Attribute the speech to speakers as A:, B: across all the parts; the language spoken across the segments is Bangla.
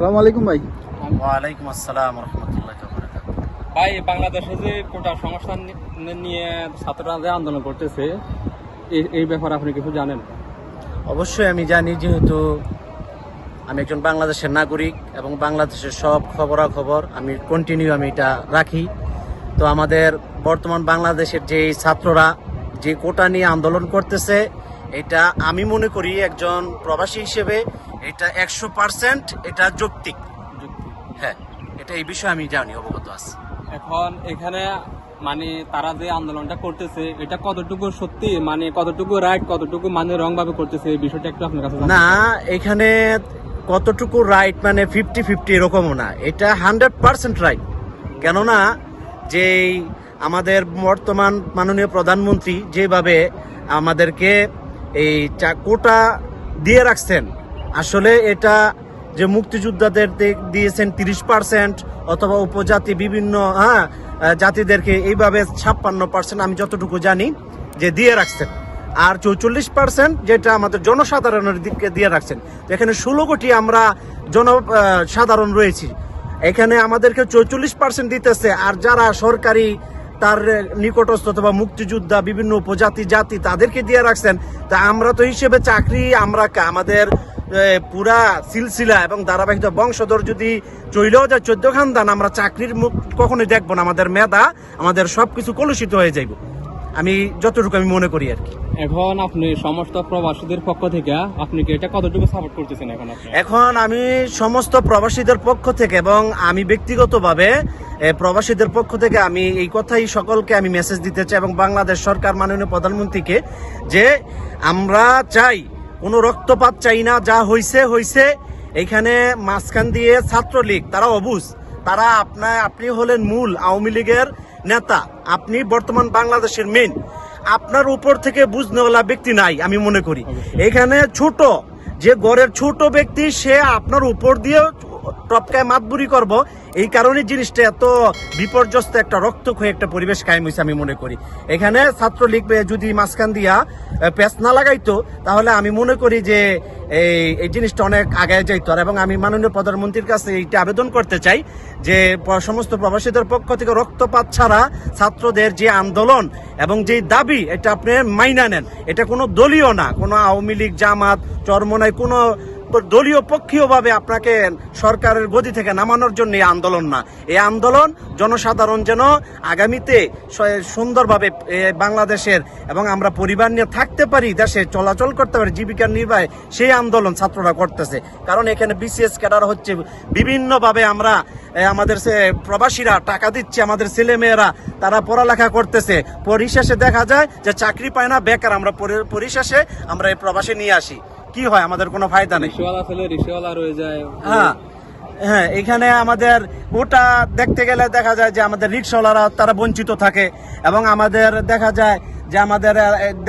A: সালাম আলাইকুম ভাই।
B: ওয়ালাইকুম আসসালাম রহমতুল্লাহ
C: ভাই বাংলাদেশে যে কোটা সংস্থান নিয়ে ছাত্ররা যে আন্দোলন করতেছে এই- এই ব্যাপারে আপনি কিছু জানেন?
B: অবশ্যই আমি জানি যেহেতু আমি একজন বাংলাদেশের নাগরিক এবং বাংলাদেশের সব খবরাখবর আমি কন্টিনিউ আমি এটা রাখি। তো আমাদের বর্তমান বাংলাদেশের যে ছাত্ররা যে কোটা নিয়ে আন্দোলন করতেছে এটা আমি মনে করি একজন প্রবাসী হিসেবে এটা একশো পার্সেন্ট এটা যৌক্তিক।
C: যুক্তি
B: হ্যাঁ এটা এই বিষয়ে আমি জানি অবগত আছি।
C: এখন এখানে মানে তারা যে আন্দোলনটা করতেছে এটা কতটুকু সত্যি? মানে কতটুকু রাইট কতটুকু মানে রং ভাবে করতেছে? এই বিষয়টা একটু আপনার কাছে
B: না এখানে কতটুকু রাইট মানে ফিফটি ফিফটি এরকমও না। এটা হান্ড্রেড পার্সেন্ট রাইট কেননা যে আমাদের বর্তমান মাননীয় প্রধানমন্ত্রী যেভাবে আমাদেরকে এই কোটা দিয়ে রাখছেন। আসলে এটা যে মুক্তিযোদ্ধাদের দিয়েছেন তিরিশ পার্সেন্ট অথবা উপজাতি বিভিন্ন হ্যাঁ জাতিদেরকে এইভাবে ছাপ্পান্ন পার্সেন্ট আমি যতটুকু জানি যে দিয়ে রাখছেন। আর চৌচল্লিশ পার্সেন্ট যেটা আমাদের জনসাধারণের দিকে দিয়ে রাখছেন। এখানে ষোলো কোটি আমরা জন সাধারণ রয়েছি। এখানে আমাদেরকে চৌচল্লিশ পার্সেন্ট দিতেছে। আর যারা সরকারি তার নিকটস্থ অথবা মুক্তিযোদ্ধা, বিভিন্ন উপজাতি, জাতি তাদেরকে দিয়ে রাখছেন। তা আমরা তো হিসেবে চাকরি, আমরা আমাদের পুরা সিলসিলা এবং ধারাবাহিকতা বংশধর যদি চইলেও যায়, চোদ্দ খানদান, আমরা চাকরির মুখ কখনোই দেখব না। আমাদের মেধা, আমাদের সব কিছু কলুষিত হয়ে যাইব। আমি যতটুকু আমি মনে করি আর কি।
C: এখন আপনি সমস্ত প্রবাসীদের পক্ষ থেকে আপনি কি এটা কতটুকু সাপোর্ট করতেছেন এখন
B: এখন আমি সমস্ত প্রবাসীদের পক্ষ থেকে এবং আমি ব্যক্তিগতভাবে প্রবাসীদের পক্ষ থেকে আমি এই কথাই সকলকে আমি মেসেজ দিতে চাই এবং বাংলাদেশ সরকার মাননীয় প্রধানমন্ত্রীকে যে আমরা চাই কোনো রক্তপাত চাই না যা হইছে হইছে। এখানে মাঝখান দিয়ে ছাত্রলীগ তারা অবুজ। তারা আপনার আপনি হলেন মূল আওয়ামী লীগের নেতা আপনি বর্তমান বাংলাদেশের মেন আপনার উপর থেকে বুঝনেওয়ালা ব্যক্তি নাই আমি মনে করি। এখানে ছোট যে গড়ের ছোট ব্যক্তি সে আপনার উপর দিয়ে টপকায় মাতবুরি করব। এই কারণে জিনিসটা এত বিপর্যস্ত একটা রক্তক্ষয়ী একটা পরিবেশ কায়েম হয়েছে আমি মনে করি। এখানে ছাত্রলীগ যদি মাঝখান দিয়া পেঁচ না লাগাইতো, তাহলে আমি মনে করি যে এই এই জিনিসটা অনেক আগায় যাইতো। আর এবং আমি মাননীয় প্রধানমন্ত্রীর কাছে এইটা আবেদন করতে চাই যে সমস্ত প্রবাসীদের পক্ষ থেকে রক্তপাত ছাড়া ছাত্রদের যে আন্দোলন এবং যে দাবি, এটা আপনি মাইনা নেন। এটা কোনো দলীয় না, কোনো আওয়ামী লীগ, জামাত চরমনায় কোনো দলীয় পক্ষীয়ভাবে আপনাকে সরকারের গদি থেকে নামানোর জন্য এই আন্দোলন না। এই আন্দোলন জনসাধারণ যেন আগামীতে সুন্দরভাবে বাংলাদেশের এবং আমরা পরিবার নিয়ে থাকতে পারি, দেশে চলাচল করতে পারি জীবিকার নির্বাহে সেই আন্দোলন ছাত্ররা করতেছে। কারণ এখানে বিসিএস ক্যাডার হচ্ছে, বিভিন্নভাবে আমরা আমাদের প্রবাসীরা টাকা দিচ্ছে, আমাদের ছেলে মেয়েরা তারা পড়ালেখা করতেছে। পরিশেষে দেখা যায় যে চাকরি পায় না, বেকার, আমরা পরিশেষে আমরা এই প্রবাসে নিয়ে আসি। কি হয় আমাদের কোনো ফায়দা নেই।
C: রিক্সাওয়ালা ফেলে রিক্সাওয়ালা রয়ে যায়।
B: হ্যাঁ। হ্যাঁ এখানে আমাদের ওটা দেখতে গেলে দেখা যায় যে আমাদের রিক্সাওয়ালারা তারা বঞ্চিত থাকে এবং আমাদের দেখা যায় যে আমাদের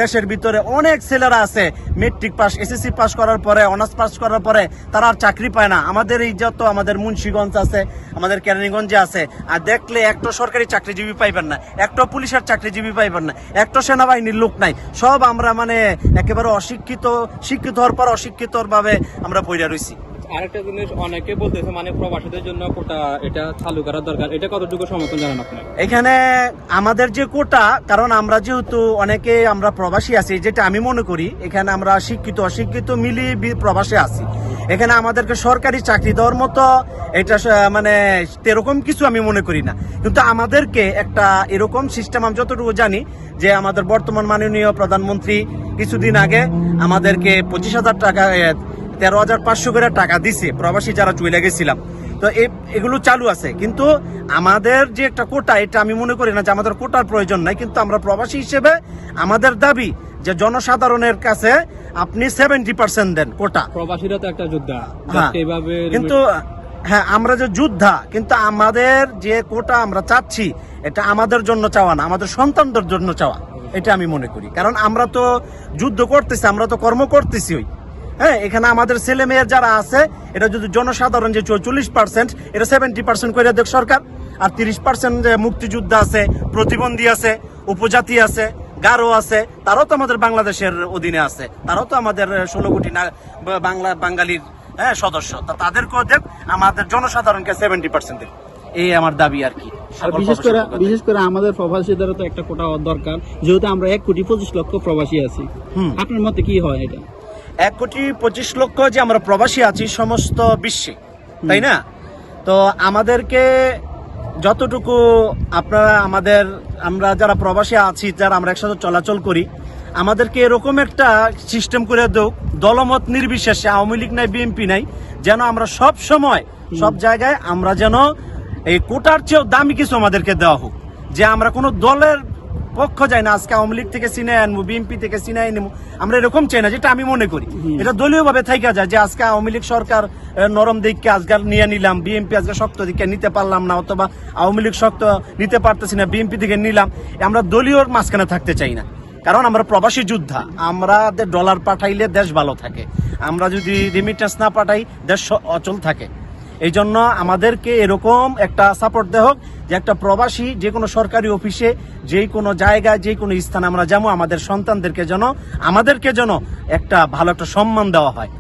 B: দেশের ভিতরে অনেক ছেলেরা আছে মেট্রিক পাস এসএসসি পাস করার পরে অনার্স পাস করার পরে তারা আর চাকরি পায় না। আমাদের এই যত আমাদের মুন্সীগঞ্জ আছে, আমাদের কেরানীগঞ্জে আছে, আর দেখলে একটা সরকারি চাকরিজীবী পাইবেন না, একটা পুলিশের চাকরিজীবী পাইবেন না, একটা সেনাবাহিনীর লোক নাই। সব আমরা মানে একেবারে অশিক্ষিত, শিক্ষিত হওয়ার পর অশিক্ষিত ভাবে আমরা পইরা রইছি।
C: আরেকটা জিনিস অনেকে বলতেছে মানে প্রবাসীদের জন্য কোটা, এটা চালু করার দরকার। এটা কতটুকু সমর্থন জানেন আপনি?
B: এখানে আমাদের যে কোটা, কারণ আমরা যেহেতু অনেকে আমরা প্রবাসী আছি, যেটা আমি মনে করি, এখানে আমরা শিক্ষিত, অশিক্ষিত মিলিয়ে প্রবাসে আছি। এখানে আমাদেরকে সরকারি চাকরি দেওয়ার মতো এটা মানে এরকম কিছু আমি মনে করি না। কিন্তু আমাদেরকে একটা এরকম সিস্টেম আমি যতটুকু জানি, যে আমাদের বর্তমান মাননীয় প্রধানমন্ত্রী কিছুদিন আগে আমাদেরকে পঁচিশ হাজার টাকা তেরো হাজার পাঁচশো করে টাকা দিছে প্রবাসী যারা চলে গেছিলাম। তো এগুলো চালু আছে কিন্তু আমাদের যে একটা কোটা এটা আমি মনে করি না যে আমাদের কোটার প্রয়োজন নাই কিন্তু আমরা প্রবাসী হিসেবে আমাদের দাবি যে জনসাধারণের কাছে আপনি সেভেন্টি পার্সেন্ট দেন কোটা।
C: প্রবাসীরা তো একটা যোদ্ধা
B: হ্যাঁ। কিন্তু হ্যাঁ আমরা যে যোদ্ধা কিন্তু আমাদের যে কোটা আমরা চাচ্ছি এটা আমাদের জন্য চাওয়া না আমাদের সন্তানদের জন্য চাওয়া এটা আমি মনে করি। কারণ আমরা তো যুদ্ধ করতেছি আমরা তো কর্ম করতেছি ওই। হ্যাঁ এখানে আমাদের ছেলে মেয়ের যারা আছে এটা যদি জনসাধারণ যে চল্লিশ পার্সেন্ট এটা সেভেন্টি পার্সেন্ট করে দেখ সরকার। আর তিরিশ পার্সেন্ট যে মুক্তিযোদ্ধা আছে প্রতিবন্ধী আছে উপজাতি আছে গারো আছে তারাও তো আমাদের বাংলাদেশের অধীনে আছে। তারাও তো আমাদের ষোলো কোটি না বাংলা বাঙালির হ্যাঁ সদস্য। তা তাদেরকেও দেখ আমাদের জনসাধারণকে সেভেন্টি পার্সেন্ট দেব এই আমার দাবি আর কি।
A: বিশেষ করে। বিশেষ করে আমাদের প্রবাসীদেরও তো একটা কোটা দরকার। যেহেতু আমরা এক কোটি পঁচিশ লক্ষ প্রবাসী আছি। আপনার মতে কি হয় এটা?
B: এক কোটি পঁচিশ লক্ষ যে আমরা প্রবাসী আছি সমস্ত বিশ্বে তাই না? তো আমাদেরকে যতটুকু আপনারা আমাদের আমরা যারা প্রবাসী আছি যারা আমরা একসাথে চলাচল করি আমাদেরকে এরকম একটা সিস্টেম করে দেও দলমত নির্বিশেষে আওয়ামী লীগ নাই বিএনপি নাই যেন আমরা সব সময় সব জায়গায় আমরা যেন এই কোটার চেয়েও দামি কিছু আমাদেরকে দেওয়া হোক। যে আমরা কোনো দলের পক্ষ যায় না আজকে আওয়ামী লীগ থেকে সিনে আনব বিএনপি থেকে সিনে আনব। আমরা এরকম চাই না যেটা আমি মনে করি। এটা দলীয় ভাবে থাইকা যায় যে আজকে আওয়ামী লীগ সরকার নরম দিককে আজকাল নিয়ে নিলাম বিএনপি আজকে শক্ত দিককে নিতে পারলাম না অথবা আওয়ামী লীগ শক্ত নিতে পারতেছি না বিএনপি থেকে নিলাম। আমরা দলীয় মাঝখানে থাকতে চাই না। কারণ আমরা প্রবাসী যোদ্ধা আমাদের ডলার পাঠাইলে দেশ ভালো থাকে। আমরা যদি রিমিটেন্স না পাঠাই দেশ অচল থাকে। এই জন্য আমাদেরকে এরকম একটা সাপোর্ট দেওয়া হোক যে একটা প্রবাসী যে কোনো সরকারি অফিসে যে কোনো জায়গায় যে কোনো স্থানে আমরা যাব আমাদের সন্তানদেরকে যেন আমাদেরকে যেন একটা ভালো একটা সম্মান দেওয়া হয়।